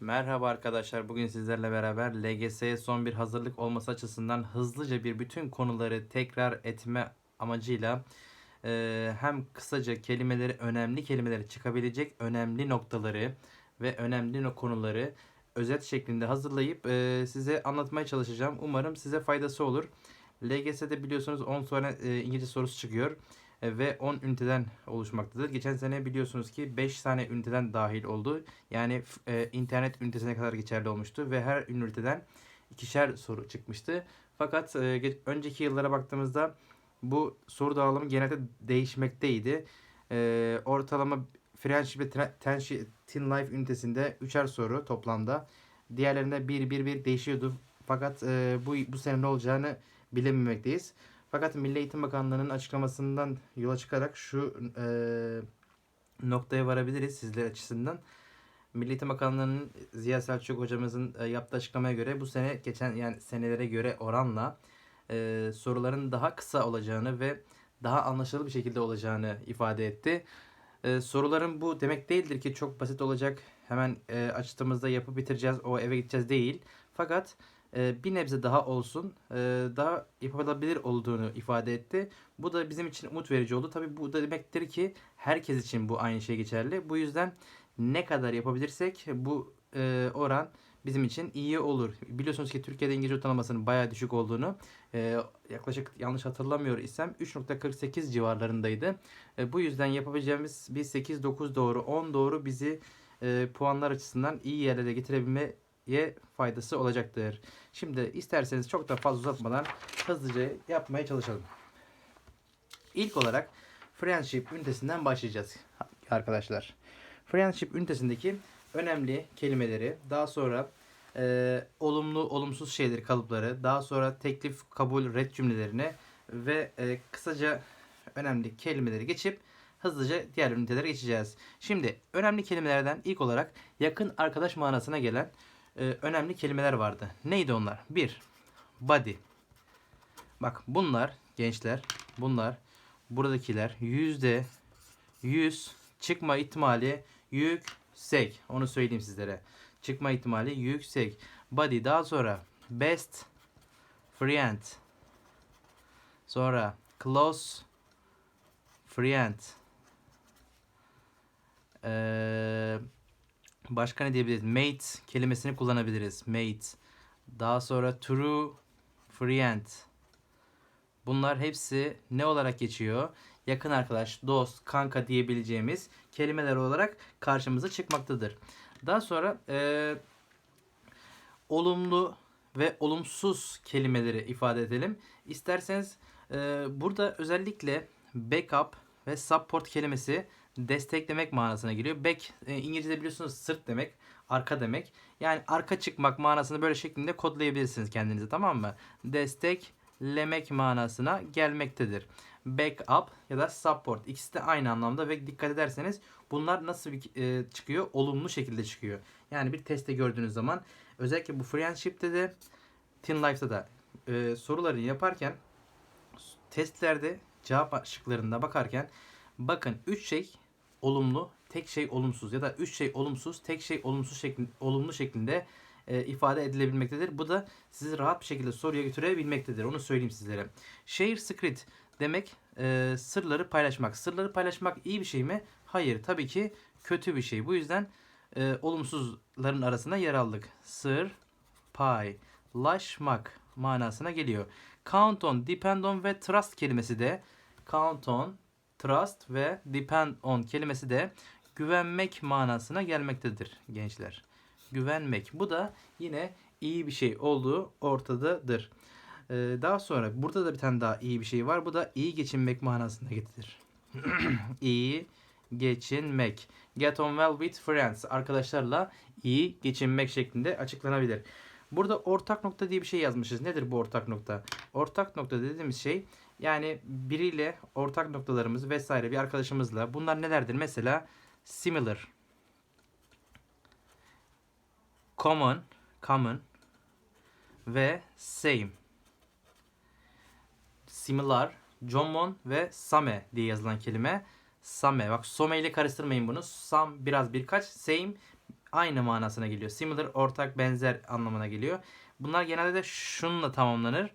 Merhaba arkadaşlar. Bugün sizlerle beraber LGS'ye son bir hazırlık olması açısından hızlıca bir bütün konuları tekrar etme amacıyla e, hem kısaca kelimeleri, önemli kelimeleri çıkabilecek önemli noktaları ve önemli konuları özet şeklinde hazırlayıp e, size anlatmaya çalışacağım. Umarım size faydası olur. LGS'de biliyorsunuz 10 sonra e, İngilizce sorusu çıkıyor ve 10 üniteden oluşmaktadır. Geçen sene biliyorsunuz ki 5 tane üniteden dahil oldu. Yani e, internet ünitesine kadar geçerli olmuştu ve her üniteden ikişer soru çıkmıştı. Fakat e, ge- önceki yıllara baktığımızda bu soru dağılımı genelde değişmekteydi. E, ortalama Friendship ve Tenshi- Teen Life ünitesinde üçer soru toplamda. Diğerlerinde bir bir bir değişiyordu. Fakat e, bu bu sene ne olacağını bilememekteyiz. Fakat Milli Eğitim Bakanlığı'nın açıklamasından yola çıkarak şu e, noktaya varabiliriz sizler açısından. Milli Eğitim Bakanlığı'nın Ziya Selçuk hocamızın e, yaptığı açıklamaya göre bu sene geçen yani senelere göre oranla e, soruların daha kısa olacağını ve daha anlaşılır bir şekilde olacağını ifade etti. E, soruların bu demek değildir ki çok basit olacak. Hemen e, açtığımızda yapıp bitireceğiz, o eve gideceğiz değil. Fakat e, bir nebze daha olsun, e, daha yapılabilir olduğunu ifade etti. Bu da bizim için umut verici oldu. Tabii bu da demektir ki herkes için bu aynı şey geçerli. Bu yüzden ne kadar yapabilirsek bu e, oran bizim için iyi olur. Biliyorsunuz ki Türkiye'de İngilizce ortalamasının bayağı düşük olduğunu e, yaklaşık yanlış hatırlamıyor isem 3.48 civarlarındaydı. E, bu yüzden yapabileceğimiz bir 8-9 doğru 10 doğru bizi puanlar açısından iyi yerlere getirebilmeye faydası olacaktır. Şimdi isterseniz çok da fazla uzatmadan hızlıca yapmaya çalışalım. İlk olarak Friendship ünitesinden başlayacağız arkadaşlar. Friendship ünitesindeki önemli kelimeleri, daha sonra e, olumlu, olumsuz şeyleri, kalıpları, daha sonra teklif, kabul, red cümlelerini ve e, kısaca önemli kelimeleri geçip hızlıca diğer ünitelere geçeceğiz. Şimdi önemli kelimelerden ilk olarak yakın arkadaş manasına gelen e, önemli kelimeler vardı. Neydi onlar? 1. Body. Bak bunlar gençler, bunlar buradakiler yüzde yüz çıkma ihtimali yüksek. Onu söyleyeyim sizlere. Çıkma ihtimali yüksek. Body daha sonra best friend. Sonra close friend. Ee, başka ne diyebiliriz? Mate kelimesini kullanabiliriz. Mate. Daha sonra true friend. Bunlar hepsi ne olarak geçiyor? Yakın arkadaş, dost, kanka diyebileceğimiz kelimeler olarak karşımıza çıkmaktadır. Daha sonra e, olumlu ve olumsuz kelimeleri ifade edelim. İsterseniz e, burada özellikle backup ve support kelimesi desteklemek manasına geliyor. Back e, İngilizce'de biliyorsunuz sırt demek, arka demek. Yani arka çıkmak manasını böyle şeklinde kodlayabilirsiniz kendinize tamam mı? Desteklemek manasına gelmektedir. Backup ya da support ikisi de aynı anlamda ve dikkat ederseniz bunlar nasıl bir e, çıkıyor? Olumlu şekilde çıkıyor. Yani bir teste gördüğünüz zaman özellikle bu friendship'te de teen life'da da e, sorularını yaparken testlerde cevap şıklarında bakarken bakın 3 şey olumlu, tek şey olumsuz ya da 3 şey olumsuz, tek şey olumsuz şeklinde olumlu şeklinde e, ifade edilebilmektedir. Bu da sizi rahat bir şekilde soruya götürebilmektedir. Onu söyleyeyim sizlere. Share secret demek e, sırları paylaşmak. Sırları paylaşmak iyi bir şey mi? Hayır, tabii ki kötü bir şey. Bu yüzden e, olumsuzların arasında yer aldık. Sır, paylaşmak manasına geliyor. Count on, depend on ve trust kelimesi de count on, trust ve depend on kelimesi de güvenmek manasına gelmektedir gençler. Güvenmek. Bu da yine iyi bir şey olduğu ortadadır. Ee, daha sonra burada da bir tane daha iyi bir şey var. Bu da iyi geçinmek manasına gelir. iyi geçinmek. Get on well with friends. Arkadaşlarla iyi geçinmek şeklinde açıklanabilir. Burada ortak nokta diye bir şey yazmışız. Nedir bu ortak nokta? Ortak nokta dediğimiz şey yani biriyle ortak noktalarımız vesaire bir arkadaşımızla bunlar nelerdir? Mesela similar, common, common ve same. Similar, common ve same diye yazılan kelime. Same. Bak some ile karıştırmayın bunu. Sam biraz birkaç. Same aynı manasına geliyor. Similar ortak benzer anlamına geliyor. Bunlar genelde de şununla tamamlanır.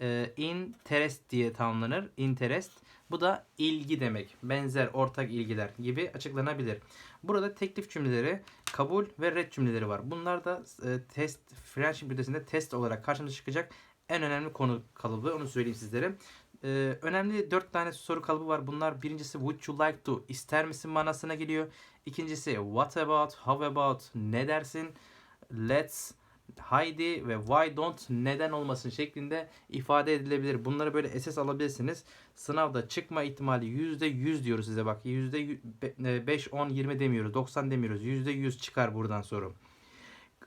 Ee, interest diye tamamlanır. Interest. Bu da ilgi demek. Benzer ortak ilgiler gibi açıklanabilir. Burada teklif cümleleri, kabul ve red cümleleri var. Bunlar da e, test French ünitesinde test olarak karşımıza çıkacak en önemli konu kalıbı. Onu söyleyeyim sizlere. Ee, önemli dört tane soru kalıbı var. Bunlar birincisi would you like to ister misin manasına geliyor. İkincisi what about, how about, ne dersin, let's, haydi ve why don't neden olmasın şeklinde ifade edilebilir. Bunları böyle esas alabilirsiniz. Sınavda çıkma ihtimali %100 diyoruz size bak. %5, 10, 20 demiyoruz. 90 demiyoruz. %100 çıkar buradan soru.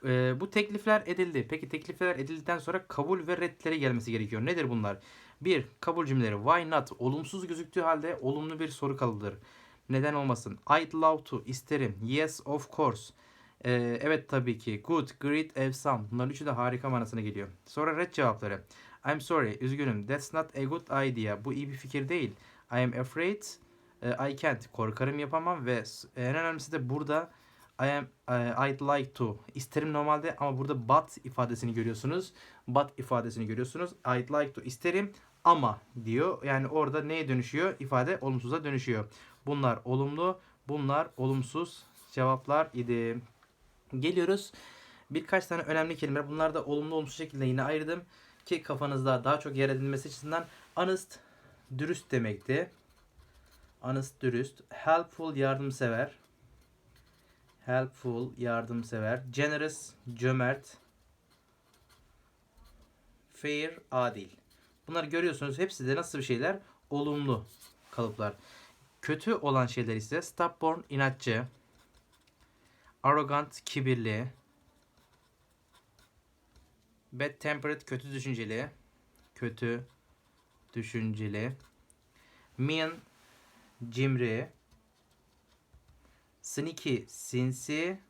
Ee, bu teklifler edildi. Peki teklifler edildikten sonra kabul ve redleri gelmesi gerekiyor. Nedir bunlar? 1. Kabul cümleleri. Why not? Olumsuz gözüktüğü halde olumlu bir soru kalıdır. Neden olmasın? I'd love to. isterim. Yes of course. Ee, evet tabii ki. Good, great, awesome. Bunların üçü de harika manasına geliyor. Sonra red cevapları. I'm sorry. Üzgünüm. That's not a good idea. Bu iyi bir fikir değil. I am afraid. e, I can't. Korkarım yapamam ve en önemlisi de burada I am e, I'd like to. İsterim normalde ama burada but ifadesini görüyorsunuz. But ifadesini görüyorsunuz. I'd like to isterim ama diyor. Yani orada neye dönüşüyor? İfade olumsuza dönüşüyor. Bunlar olumlu, bunlar olumsuz cevaplar idi. Geliyoruz. Birkaç tane önemli kelime. Bunlar da olumlu olumsuz şekilde yine ayırdım. Ki kafanızda daha çok yer edilmesi açısından honest dürüst demekti. Honest dürüst. Helpful yardımsever. Helpful yardımsever. Generous cömert. Fair adil. Bunları görüyorsunuz. Hepsi de nasıl bir şeyler? Olumlu kalıplar. Kötü olan şeyler ise stubborn inatçı. Arrogant kibirli. Bad tempered kötü düşünceli. Kötü düşünceli. Mean cimri. Sneaky sinsi.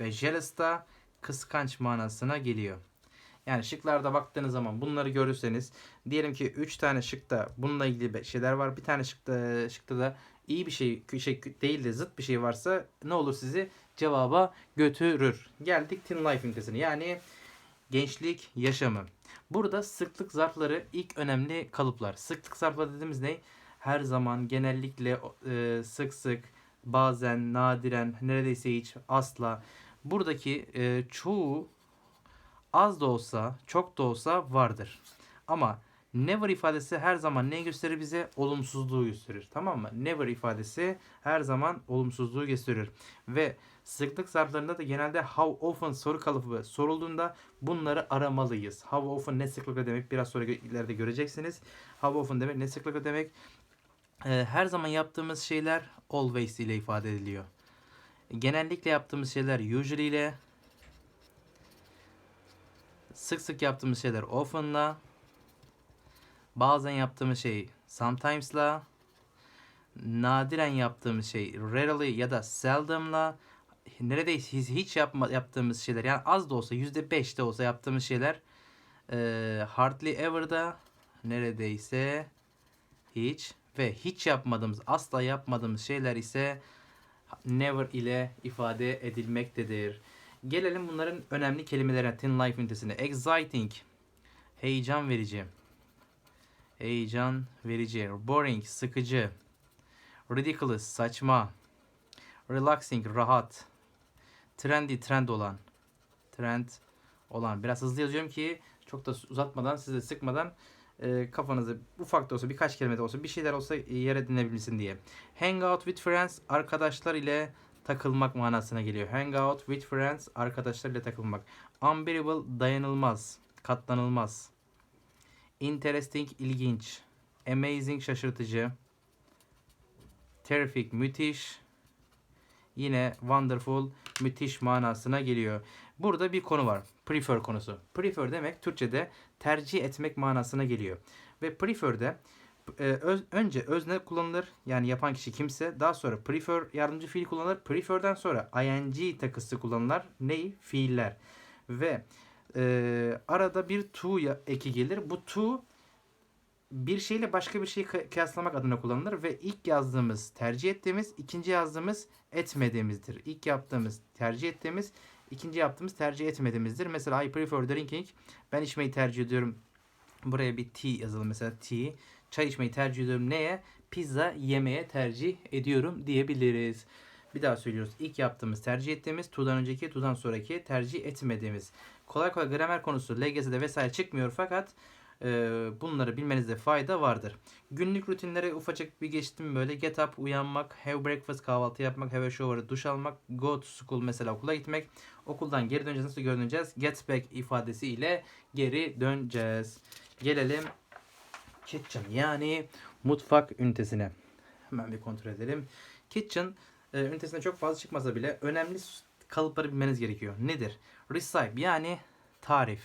Ve jealous da kıskanç manasına geliyor. Yani şıklarda baktığınız zaman bunları görürseniz diyelim ki 3 tane şıkta bununla ilgili şeyler var. Bir tane şıkta, şıkta da iyi bir şey, şey değil de zıt bir şey varsa ne olur sizi cevaba götürür. Geldik teen life ünitesine yani gençlik yaşamı. Burada sıklık zarfları ilk önemli kalıplar. Sıklık zarfları dediğimiz ne? Her zaman, genellikle, e, sık sık, bazen, nadiren, neredeyse hiç, asla. Buradaki e, çoğu az da olsa, çok da olsa vardır. Ama never ifadesi her zaman ne gösterir bize? Olumsuzluğu gösterir. Tamam mı? Never ifadesi her zaman olumsuzluğu gösterir. Ve sıklık zarflarında da genelde how often soru kalıbı sorulduğunda bunları aramalıyız. How often ne sıklıkla demek biraz sonra ileride göreceksiniz. How often demek ne sıklıkla demek. Ee, her zaman yaptığımız şeyler always ile ifade ediliyor. Genellikle yaptığımız şeyler usually ile sık sık yaptığımız şeyler often'la bazen yaptığımız şey sometimes'la nadiren yaptığımız şey rarely ya da seldom'la neredeyse hiç, yapma, yaptığımız şeyler yani az da olsa yüzde beş de olsa yaptığımız şeyler e, hardly ever'da neredeyse hiç ve hiç yapmadığımız asla yapmadığımız şeyler ise never ile ifade edilmektedir. Gelelim bunların önemli kelimelerine Teen Life ünitesine. Exciting, heyecan verici. Heyecan verici. Boring, sıkıcı. Ridiculous, saçma. Relaxing, rahat. Trendy, trend olan. Trend olan. Biraz hızlı yazıyorum ki çok da uzatmadan, sizi sıkmadan e, kafanızı ufak da olsa birkaç kelime de olsa bir şeyler olsa e, yer edinebilsin diye. Hang out with friends, arkadaşlar ile takılmak manasına geliyor. Hang out with friends, arkadaşlar ile takılmak. Unbearable, dayanılmaz, katlanılmaz. Interesting, ilginç. Amazing, şaşırtıcı. Terrific, müthiş. Yine wonderful, müthiş manasına geliyor. Burada bir konu var. Prefer konusu. Prefer demek Türkçe'de tercih etmek manasına geliyor. Ve prefer'de e, öz- önce özne kullanılır. Yani yapan kişi kimse. Daha sonra prefer yardımcı fiil kullanılır. Prefer'den sonra ing takısı kullanılır. Ney? Fiiller. Ve e, arada bir to eki gelir. Bu to bir şeyle başka bir şeyi kı- kıyaslamak adına kullanılır ve ilk yazdığımız tercih ettiğimiz, ikinci yazdığımız etmediğimizdir. İlk yaptığımız tercih ettiğimiz, ikinci yaptığımız tercih etmediğimizdir. Mesela I prefer drinking. Ben içmeyi tercih ediyorum. Buraya bir tea yazalım mesela tea. Çay içmeyi tercih ediyorum neye? Pizza yemeye tercih ediyorum diyebiliriz. Bir daha söylüyoruz. İlk yaptığımız, tercih ettiğimiz, to'dan önceki, to'dan sonraki tercih etmediğimiz. Kolay kolay gramer konusu LGS'de vesaire çıkmıyor fakat e, bunları bilmenizde fayda vardır. Günlük rutinlere ufacık bir geçtim böyle. Get up, uyanmak, have breakfast, kahvaltı yapmak, have a shower, duş almak, go to school mesela okula gitmek. Okuldan geri döneceğiz. Nasıl geri döneceğiz? Get back ifadesi ile geri döneceğiz. Gelelim kitchen yani mutfak ünitesine. Hemen bir kontrol edelim. Kitchen e, ünitesinde çok fazla çıkmasa bile önemli kalıpları bilmeniz gerekiyor. Nedir? Recipe yani tarif.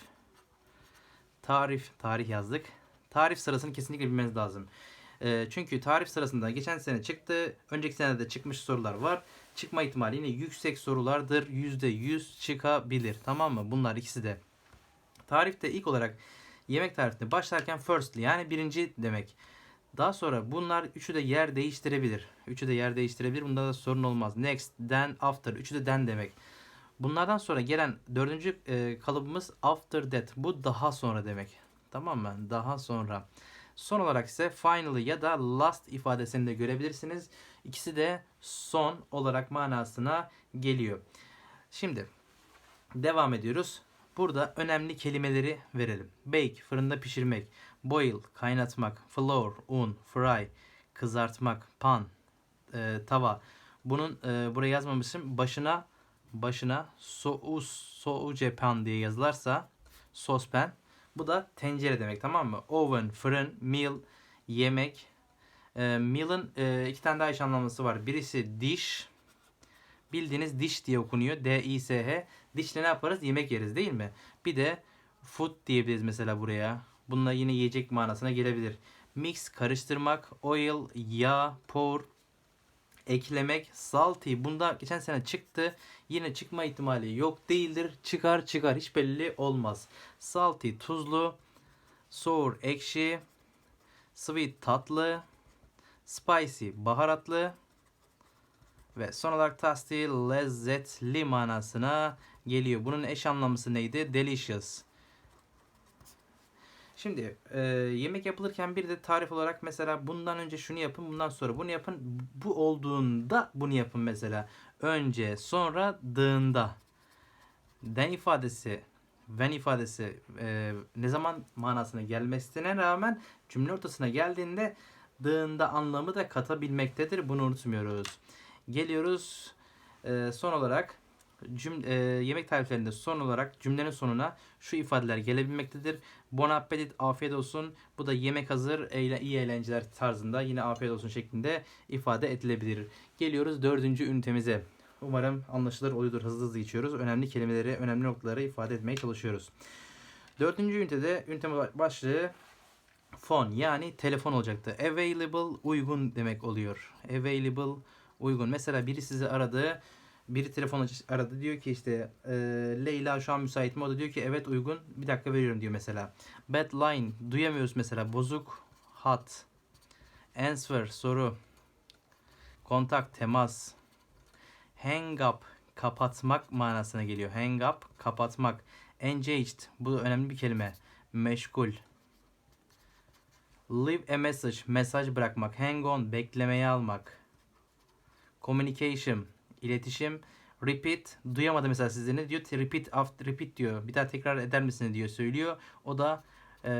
Tarif, tarih yazdık. Tarif sırasını kesinlikle bilmeniz lazım. E, çünkü tarif sırasında geçen sene çıktı, önceki sene de çıkmış sorular var. Çıkma ihtimali yine yüksek sorulardır. %100 çıkabilir. Tamam mı? Bunlar ikisi de. Tarifte ilk olarak yemek tarifinde başlarken firstly yani birinci demek. Daha sonra bunlar üçü de yer değiştirebilir. Üçü de yer değiştirebilir. Bunda da sorun olmaz. Next, then, after. Üçü de then demek. Bunlardan sonra gelen dördüncü e, kalıbımız after that. Bu daha sonra demek. Tamam mı? Daha sonra. Son olarak ise finally ya da last ifadesini de görebilirsiniz. İkisi de son olarak manasına geliyor. Şimdi devam ediyoruz. Burada önemli kelimeleri verelim. Bake, fırında pişirmek. Boil, kaynatmak. Flour, un. Fry, kızartmak. Pan, e, tava. Bunun e, buraya yazmamışım. Başına başına sous, souce pan diye yazılarsa sospen. Bu da tencere demek tamam mı? Oven, fırın, meal, yemek. E, meal'ın e, iki tane daha eş anlamlısı var. Birisi dish. Bildiğiniz dish diye okunuyor. D-I-S-H. Dişle ne yaparız? Yemek yeriz değil mi? Bir de food diyebiliriz mesela buraya. Bununla yine yiyecek manasına gelebilir. Mix karıştırmak, oil yağ, pour eklemek, salty bunda geçen sene çıktı. Yine çıkma ihtimali yok değildir. Çıkar çıkar hiç belli olmaz. Salty tuzlu, sour ekşi, sweet tatlı, spicy baharatlı ve son olarak tasty lezzetli manasına geliyor. Bunun eş anlamlısı neydi? Delicious. Şimdi e, yemek yapılırken bir de tarif olarak mesela bundan önce şunu yapın, bundan sonra bunu yapın. Bu olduğunda bunu yapın mesela. Önce, sonra, dığında. Den ifadesi, when ifadesi e, ne zaman manasına gelmesine rağmen cümle ortasına geldiğinde dığında anlamı da katabilmektedir. Bunu unutmuyoruz. Geliyoruz e, son olarak cüm, e, yemek tariflerinde son olarak cümlenin sonuna şu ifadeler gelebilmektedir. Bon appetit, afiyet olsun. Bu da yemek hazır, eğle, iyi eğlenceler tarzında yine afiyet olsun şeklinde ifade edilebilir. Geliyoruz dördüncü ünitemize. Umarım anlaşılır oluyordur. Hızlı hızlı geçiyoruz. Önemli kelimeleri, önemli noktaları ifade etmeye çalışıyoruz. Dördüncü ünitede ünite başlığı phone yani telefon olacaktı. Available uygun demek oluyor. Available uygun. Mesela biri sizi aradı. Biri telefon aradı diyor ki işte e, Leyla şu an müsait mi? O da diyor ki evet uygun. Bir dakika veriyorum diyor mesela. Bad line duyamıyoruz mesela. Bozuk hat. Answer soru. Kontak temas. Hang up kapatmak manasına geliyor. Hang up kapatmak. Engaged bu önemli bir kelime. Meşgul. Leave a message mesaj bırakmak. Hang on beklemeye almak. Communication iletişim. Repeat duyamadı mesela sizde ne diyor? Repeat after repeat diyor. Bir daha tekrar eder misin diyor söylüyor. O da eee,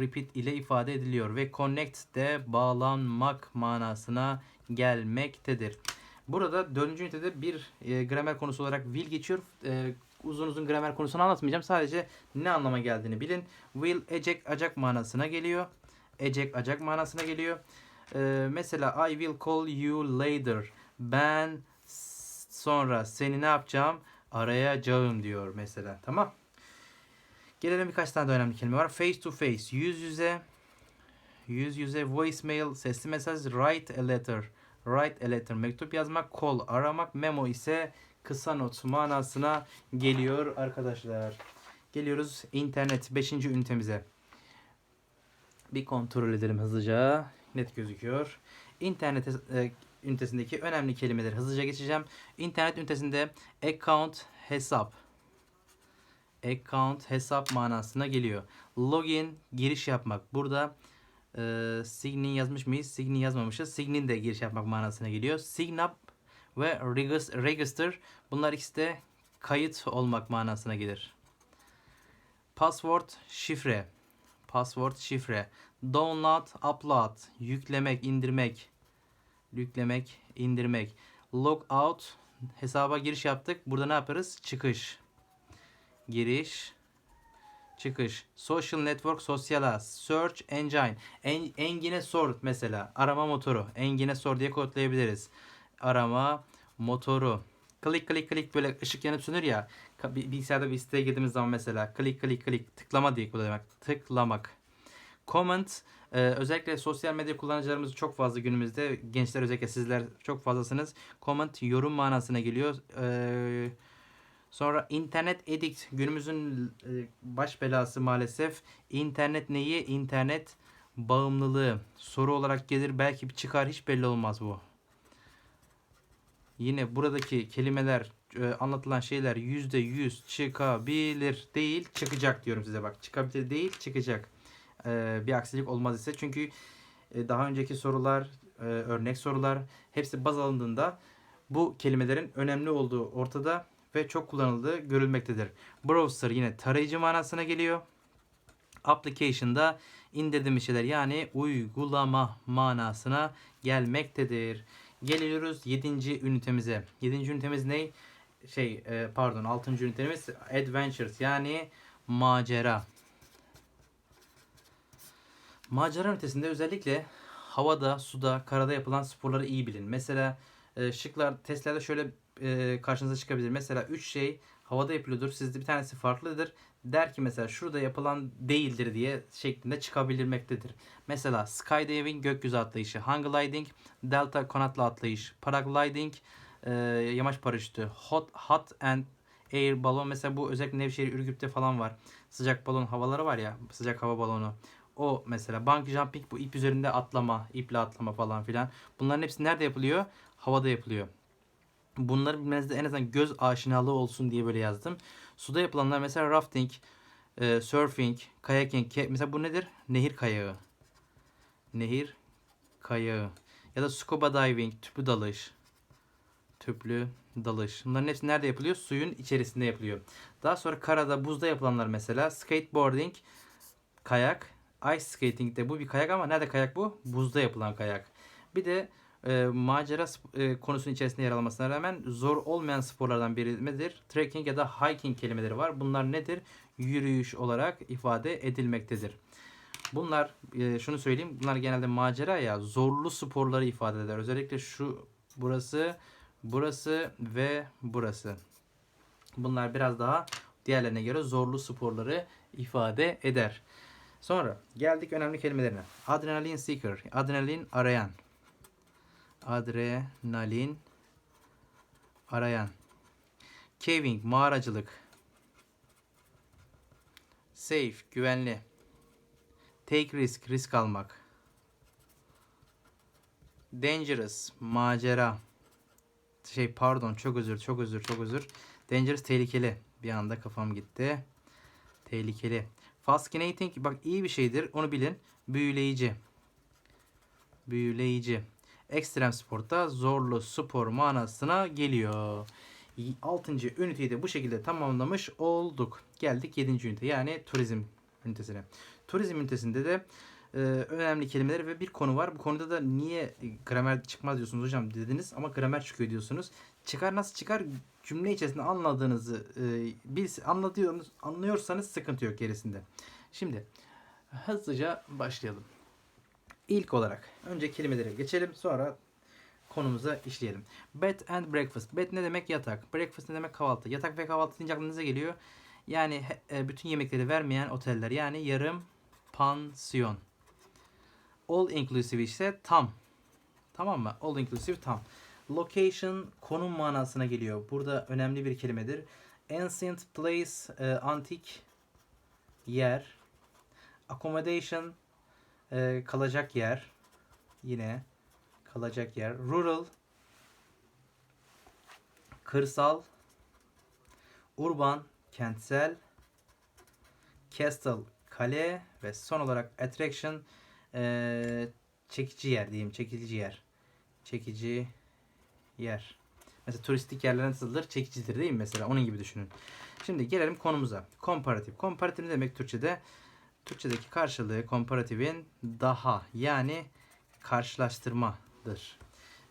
repeat ile ifade ediliyor ve connect de bağlanmak manasına gelmektedir. Burada dördüncü ünitede bir e, gramer konusu olarak will geçiyor. E, uzun uzun gramer konusunu anlatmayacağım. Sadece ne anlama geldiğini bilin. Will ecek acak manasına geliyor. Ecek acak manasına geliyor. E, mesela I will call you later. Ben sonra seni ne yapacağım? Arayacağım diyor mesela. Tamam. Gelelim birkaç tane daha önemli kelime var. Face to face. Yüz yüze. Yüz yüze. Voicemail. Sesli mesaj. Write a letter. Write a letter. Mektup yazmak. Call. Aramak. Memo ise kısa not manasına geliyor arkadaşlar. Geliyoruz internet 5. ünitemize. Bir kontrol edelim hızlıca. Net gözüküyor. İnternet e, ünitesindeki önemli kelimeleri hızlıca geçeceğim. İnternet ünitesinde account hesap. Account hesap manasına geliyor. Login giriş yapmak. Burada e, sign in yazmış mıyız? Sign in yazmamışız. Sign in de giriş yapmak manasına geliyor. Sign up ve regis- register bunlar ikisi de kayıt olmak manasına gelir. Password şifre. Password şifre. Download, upload, yüklemek, indirmek. Yüklemek, indirmek. Log out, hesaba giriş yaptık. Burada ne yaparız? Çıkış. Giriş, çıkış. Social network, sosyal ağ. Search engine. En, engine sor mesela. Arama motoru. Engine sor diye kodlayabiliriz. Arama motoru. Klik klik klik böyle ışık yanıp sönür ya. Bilgisayarda bir siteye girdiğimiz zaman mesela klik klik klik tıklama diye kullanmak. Tıklamak. Comment e, özellikle sosyal medya kullanıcılarımız çok fazla günümüzde. Gençler özellikle sizler çok fazlasınız. Comment yorum manasına geliyor. E, sonra internet addict günümüzün e, baş belası maalesef. İnternet neyi? İnternet bağımlılığı. Soru olarak gelir belki bir çıkar hiç belli olmaz bu. Yine buradaki kelimeler e, anlatılan şeyler yüzde yüz çıkabilir değil çıkacak diyorum size bak çıkabilir değil çıkacak E, bir aksilik olmaz ise çünkü e, daha önceki sorular e, örnek sorular hepsi baz alındığında bu kelimelerin önemli olduğu ortada ve çok kullanıldığı görülmektedir. Browser yine tarayıcı manasına geliyor. Application'da indirdiğimiz şeyler yani uygulama manasına gelmektedir. Geliyoruz 7. ünitemize. 7. ünitemiz ne? Şey pardon 6. ünitemiz Adventures yani macera. Macera ünitesinde özellikle havada, suda, karada yapılan sporları iyi bilin. Mesela e, şıklar testlerde şöyle e, karşınıza çıkabilir. Mesela 3 şey havada yapılıyordur. Sizde bir tanesi farklıdır. Der ki mesela şurada yapılan değildir diye şeklinde çıkabilmektedir. Mesela skydiving gökyüzü atlayışı, hang gliding delta kanatlı atlayış, paragliding e, yamaç paraşütü, hot hot and air balon mesela bu özellikle Nevşehir Ürgüp'te falan var. Sıcak balon havaları var ya sıcak hava balonu. O mesela bungee jumping bu ip üzerinde atlama, iple atlama falan filan. Bunların hepsi nerede yapılıyor? Havada yapılıyor. Bunları bilmenizde en azından göz aşinalığı olsun diye böyle yazdım. Suda yapılanlar mesela rafting, e, surfing, kayaking. Mesela bu nedir? Nehir kayağı. Nehir kayağı. Ya da scuba diving, tüplü dalış. Tüplü dalış. Bunların hepsi nerede yapılıyor? Suyun içerisinde yapılıyor. Daha sonra karada, buzda yapılanlar mesela skateboarding, kayak, ice skating de bu bir kayak ama nerede kayak bu? Buzda yapılan kayak. Bir de e, macera e, konusunun içerisinde yer almasına rağmen zor olmayan sporlardan biri nedir? Trekking ya da hiking kelimeleri var. Bunlar nedir? Yürüyüş olarak ifade edilmektedir. Bunlar e, şunu söyleyeyim. Bunlar genelde macera ya zorlu sporları ifade eder. Özellikle şu burası, burası ve burası. Bunlar biraz daha diğerlerine göre zorlu sporları ifade eder. Sonra geldik önemli kelimelerine. Adrenalin seeker, adrenalin arayan. Adrenalin arayan. Caving, mağaracılık. Safe, güvenli. Take risk, risk almak. Dangerous, macera. Şey pardon, çok özür, çok özür, çok özür. Dangerous, tehlikeli. Bir anda kafam gitti. Tehlikeli. Fascinating, bak iyi bir şeydir, onu bilin. Büyüleyici. Büyüleyici. Ekstrem sportta zorlu spor manasına geliyor. 6. üniteyi de bu şekilde tamamlamış olduk. Geldik 7. ünite yani turizm ünitesine. Turizm ünitesinde de e, önemli kelimeler ve bir konu var. Bu konuda da niye gramer çıkmaz diyorsunuz hocam dediniz ama gramer çıkıyor diyorsunuz. Çıkar nasıl çıkar? Cümle içerisinde anladığınızı e, biz anlatıyorsunuz, anlıyorsanız sıkıntı yok gerisinde. Şimdi hızlıca başlayalım. İlk olarak önce kelimelere geçelim sonra konumuza işleyelim. Bed and breakfast. Bed ne demek? Yatak. Breakfast ne demek? Kahvaltı. Yatak ve kahvaltı deyince aklınıza geliyor. Yani e, bütün yemekleri vermeyen oteller. Yani yarım pansiyon. All inclusive ise tam. Tamam mı? All inclusive tam. Location konum manasına geliyor. Burada önemli bir kelimedir. Ancient place e, antik yer. Accommodation Ee, kalacak yer. Yine kalacak yer. Rural. Kırsal. Urban. Kentsel. Castle. Kale. Ve son olarak attraction. ee, çekici yer diyeyim. Çekici yer. Çekici yer. Mesela turistik yerler nasıldır? Çekicidir değil mi mesela? Onun gibi düşünün. Şimdi gelelim konumuza. Komparatif. Komparatif ne demek Türkçe'de? Türkçedeki karşılığı komparatifin daha yani karşılaştırmadır.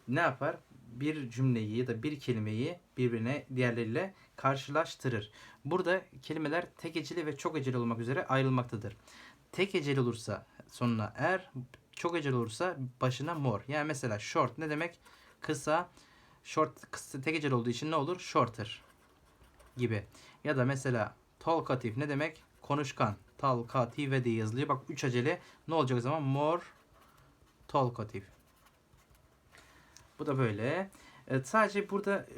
Ne yapar? Bir cümleyi ya da bir kelimeyi birbirine diğerleriyle karşılaştırır. Burada kelimeler tek eceli ve çok eceli olmak üzere ayrılmaktadır. Tek eceli olursa sonuna er, çok eceli olursa başına mor. Yani mesela short ne demek? Kısa. Short kısa tek eceli olduğu için ne olur? Shorter gibi. Ya da mesela talkative ne demek? Konuşkan. Talkative diye yazılıyor. Bak 3 acele ne olacak o zaman? More talkative. Bu da böyle. Evet, sadece burada e,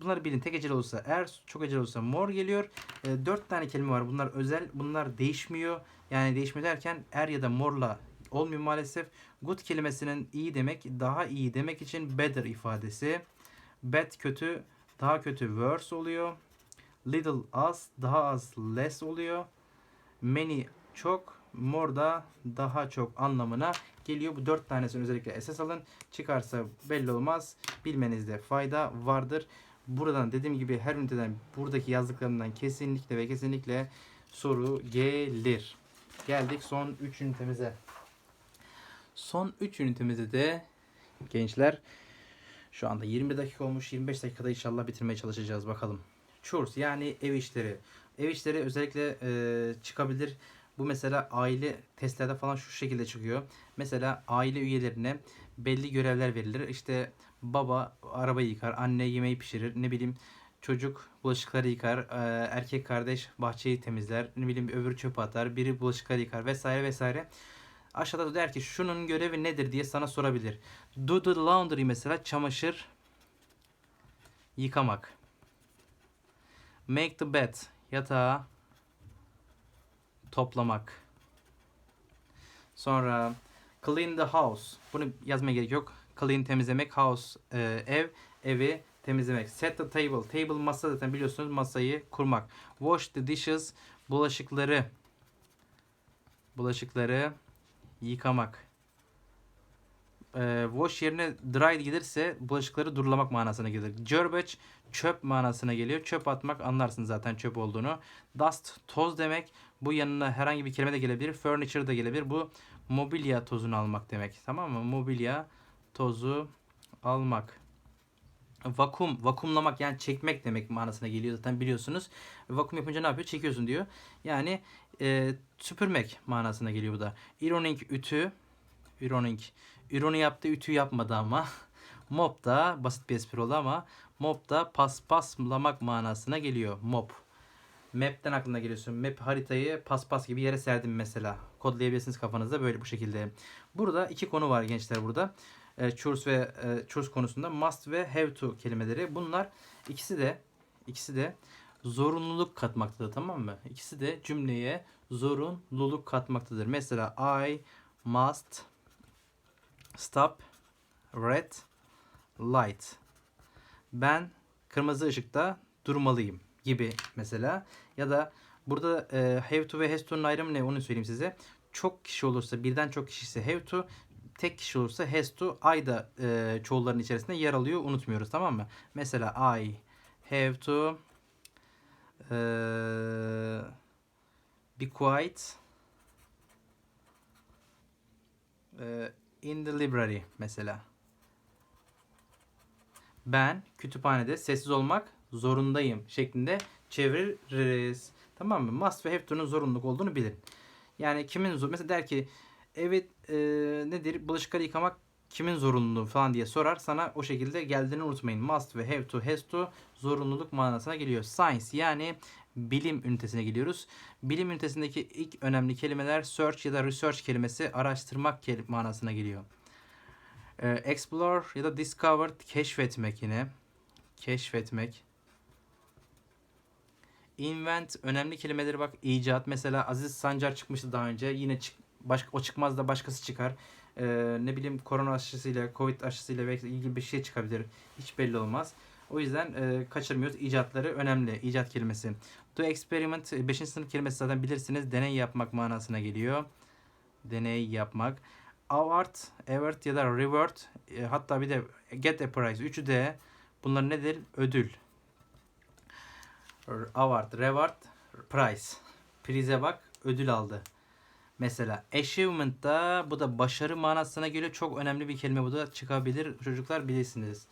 bunları bilin. Tek ecel olursa eğer çok ecel olursa more geliyor. E, 4 tane kelime var. Bunlar özel. Bunlar değişmiyor. Yani değişmiyor derken er ya da more'la olmuyor maalesef. Good kelimesinin iyi demek, daha iyi demek için better ifadesi. Bad kötü, daha kötü worse oluyor. Little az, daha az less oluyor. Many çok, more da daha çok anlamına geliyor. Bu dört tanesini özellikle esas alın. Çıkarsa belli olmaz. Bilmenizde fayda vardır. Buradan dediğim gibi her üniteden buradaki yazdıklarımdan kesinlikle ve kesinlikle soru gelir. Geldik son 3 ünitemize. Son 3 ünitemizde de gençler şu anda 20 dakika olmuş. 25 dakikada inşallah bitirmeye çalışacağız bakalım. Chores yani ev işleri. Ev işleri özellikle e, çıkabilir. Bu mesela aile testlerde falan şu şekilde çıkıyor. Mesela aile üyelerine belli görevler verilir. İşte baba arabayı yıkar, anne yemeği pişirir, ne bileyim çocuk bulaşıkları yıkar, e, erkek kardeş bahçeyi temizler, ne bileyim öbürü çöp atar, biri bulaşıkları yıkar vesaire vesaire. Aşağıda da der ki şunun görevi nedir diye sana sorabilir. Do the laundry mesela çamaşır yıkamak. Make the bed yatağı toplamak. Sonra clean the house. Bunu yazmaya gerek yok. Clean temizlemek, house e, ev, evi temizlemek. Set the table. Table masa zaten biliyorsunuz masayı kurmak. Wash the dishes. Bulaşıkları bulaşıkları yıkamak. E, wash yerine dry gelirse bulaşıkları durulamak manasına gelir. Garbage çöp manasına geliyor. Çöp atmak anlarsınız zaten çöp olduğunu. Dust toz demek. Bu yanına herhangi bir kelime de gelebilir. Furniture da gelebilir. Bu mobilya tozunu almak demek. Tamam mı? Mobilya tozu almak. Vakum, vakumlamak yani çekmek demek manasına geliyor zaten biliyorsunuz. Vakum yapınca ne yapıyor? Çekiyorsun diyor. Yani e, süpürmek manasına geliyor bu da. Ironing ütü. Ironing. Ironi yaptı, ütü yapmadı ama. Mop da basit bir espri oldu ama mop da paspaslamak manasına geliyor. Mop. Map'ten aklına geliyorsun. Map haritayı paspas gibi yere serdim mesela. Kodlayabilirsiniz kafanızda böyle bu şekilde. Burada iki konu var gençler burada. E, chores ve e, chores konusunda must ve have to kelimeleri. Bunlar ikisi de ikisi de zorunluluk katmaktadır tamam mı? İkisi de cümleye zorunluluk katmaktadır. Mesela I must stop red light. Ben kırmızı ışıkta durmalıyım gibi mesela. Ya da burada e, have to ve has to'nun ayrımı ne onu söyleyeyim size. Çok kişi olursa birden çok kişi ise have to tek kişi olursa has to I da e, çoğulların içerisinde yer alıyor unutmuyoruz tamam mı? Mesela I have to e, be quiet e, in the library mesela. Ben kütüphanede sessiz olmak zorundayım şeklinde çeviririz. Tamam mı? Must ve have to'nun zorunluluk olduğunu bilin. Yani kimin zor mesela der ki evet e, nedir bulaşıkları yıkamak kimin zorunluluğu falan diye sorar. Sana o şekilde geldiğini unutmayın. Must ve have to, has to zorunluluk manasına geliyor. Science yani bilim ünitesine geliyoruz. Bilim ünitesindeki ilk önemli kelimeler search ya da research kelimesi araştırmak kel- manasına geliyor. E, explore ya da discover keşfetmek yine. Keşfetmek. Invent önemli kelimeleri bak icat mesela Aziz Sancar çıkmıştı daha önce yine çık Başka, o çıkmaz da başkası çıkar. Ee, ne bileyim korona aşısıyla, covid aşısıyla belki ilgili bir şey çıkabilir. Hiç belli olmaz. O yüzden e, kaçırmıyoruz. İcatları önemli. İcat kelimesi. To experiment 5. sınıf kelimesi zaten bilirsiniz. Deney yapmak manasına geliyor. Deney yapmak. Award, avert ya da reward e, hatta bir de get a prize. Üçü de bunlar nedir? Ödül. R- Award, reward, prize. Prize bak, ödül aldı. Mesela achievement da bu da başarı manasına geliyor. Çok önemli bir kelime bu da çıkabilir. Çocuklar bilirsiniz.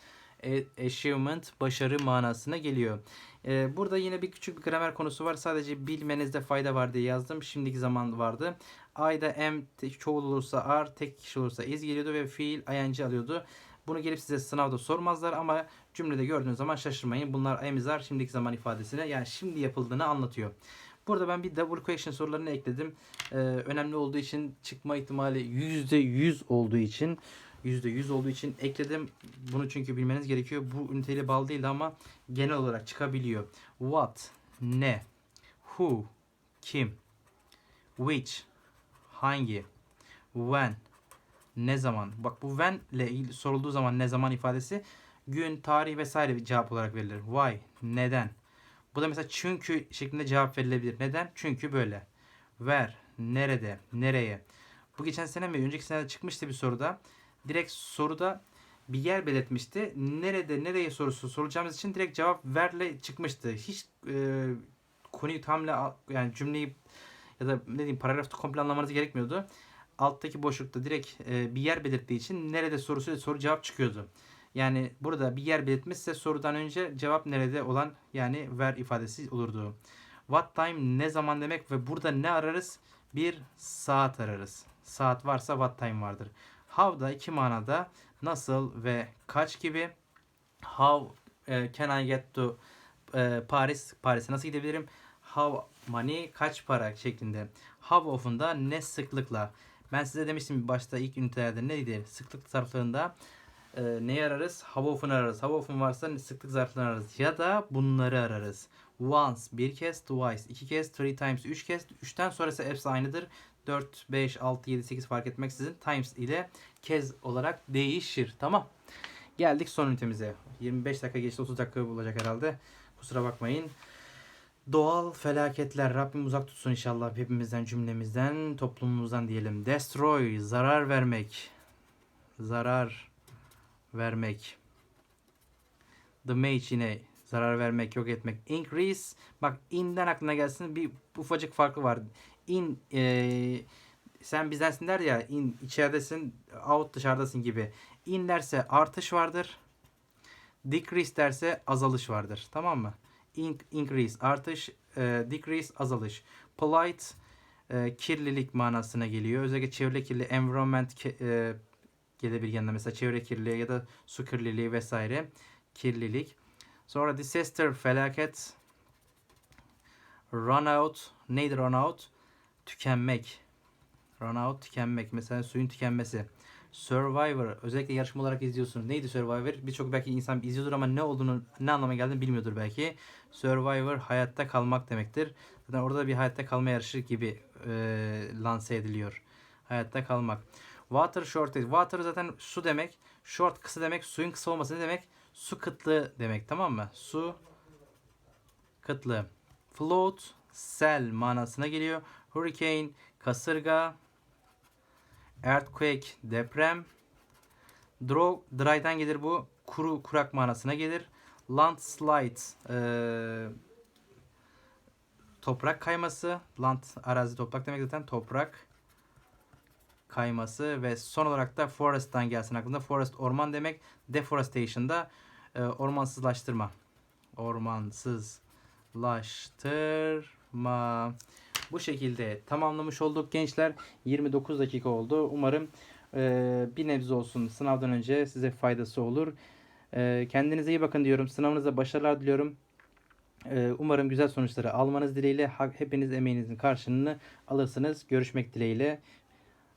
E- achievement başarı manasına geliyor. Ee, burada yine bir küçük bir gramer konusu var. Sadece bilmenizde fayda var diye yazdım. Şimdiki zaman vardı. I'da am çoğul olursa are, tek kişi olursa is geliyordu ve fiil ing alıyordu. Bunu gelip size sınavda sormazlar ama cümlede gördüğünüz zaman şaşırmayın. Bunlar are şimdiki zaman ifadesine yani şimdi yapıldığını anlatıyor. Burada ben bir double question sorularını ekledim. Ee, önemli olduğu için çıkma ihtimali %100 olduğu için %100 olduğu için ekledim. Bunu çünkü bilmeniz gerekiyor. Bu üniteyle bağlı değil ama genel olarak çıkabiliyor. What, ne, who, kim, which, hangi, when, ne zaman. Bak bu when ile ilgili sorulduğu zaman ne zaman ifadesi gün, tarih vesaire bir cevap olarak verilir. Why, neden. Bu da mesela çünkü şeklinde cevap verilebilir. Neden? Çünkü böyle. Where, nerede, nereye. Bu geçen sene mi önceki sene çıkmıştı bir soruda. Direkt soruda bir yer belirtmişti. Nerede, nereye sorusu soracağımız için direkt cevap verle çıkmıştı. Hiç e, konuyu tamamla yani cümleyi ya da ne diyeyim paragrafı komple anlamanız gerekmiyordu. Alttaki boşlukta direkt e, bir yer belirttiği için nerede sorusu soru cevap çıkıyordu. Yani burada bir yer belirtmişse sorudan önce cevap nerede olan yani ver ifadesi olurdu. What time ne zaman demek ve burada ne ararız? Bir saat ararız. Saat varsa what time vardır. How da iki manada nasıl ve kaç gibi. How e, can I get to e, Paris? Paris'e nasıl gidebilirim? How money kaç para şeklinde. How often ne sıklıkla. Ben size demiştim başta ilk ünitelerde neydi? Sıklık zarflarında e, neyi ararız? How often ararız. How often varsa sıklık zarflarını ararız. Ya da bunları ararız. Once bir kez, twice iki kez, three times üç kez. Üçten sonrası hepsi aynıdır. 4, 5, 6, 7, 8 fark etmeksizin times ile kez olarak değişir. Tamam. Geldik son ünitemize. 25 dakika geçti 30 dakika bulacak herhalde. Kusura bakmayın. Doğal felaketler Rabbim uzak tutsun inşallah hepimizden cümlemizden toplumumuzdan diyelim. Destroy zarar vermek. Zarar vermek. Damage yine zarar vermek, yok etmek. Increase bak in'den aklına gelsin bir ufacık farkı var. In e, sen bizdensin der ya in içeridesin out dışarıdasın gibi. In derse artış vardır. Decrease derse azalış vardır. Tamam mı? In, increase artış, e, decrease azalış. Polite e, kirlilik manasına geliyor. Özellikle çevre kirliliği, environment e, gelebilir yanına mesela çevre kirliliği ya da su kirliliği vesaire kirlilik. Sonra disaster felaket. Run out neydi run out? Tükenmek. Run out tükenmek. Mesela suyun tükenmesi. Survivor özellikle yarışma olarak izliyorsun. Neydi Survivor? Birçok belki insan izliyordur ama ne olduğunu ne anlama geldiğini bilmiyordur belki. Survivor hayatta kalmak demektir. Zaten orada bir hayatta kalma yarışı gibi e, lanse ediliyor. Hayatta kalmak. Water shortage. Water zaten su demek. Short kısa demek. Suyun kısa olması ne demek? Su kıtlığı demek tamam mı? Su kıtlığı. Float sel manasına geliyor. Hurricane kasırga. Earthquake deprem. Draw dry'dan gelir bu. Kuru kurak manasına gelir. Landslide eee, toprak kayması. Land arazi toprak demek zaten toprak kayması ve son olarak da forest'tan gelsin aklında. Forest orman demek. Deforestation da e, ormansızlaştırma. Ormansızlaştırma. Bu şekilde tamamlamış olduk gençler. 29 dakika oldu. Umarım e, bir nebze olsun sınavdan önce size faydası olur. E, kendinize iyi bakın diyorum. Sınavınızda başarılar diliyorum. E, umarım güzel sonuçları almanız dileğiyle hepiniz emeğinizin karşılığını alırsınız. Görüşmek dileğiyle.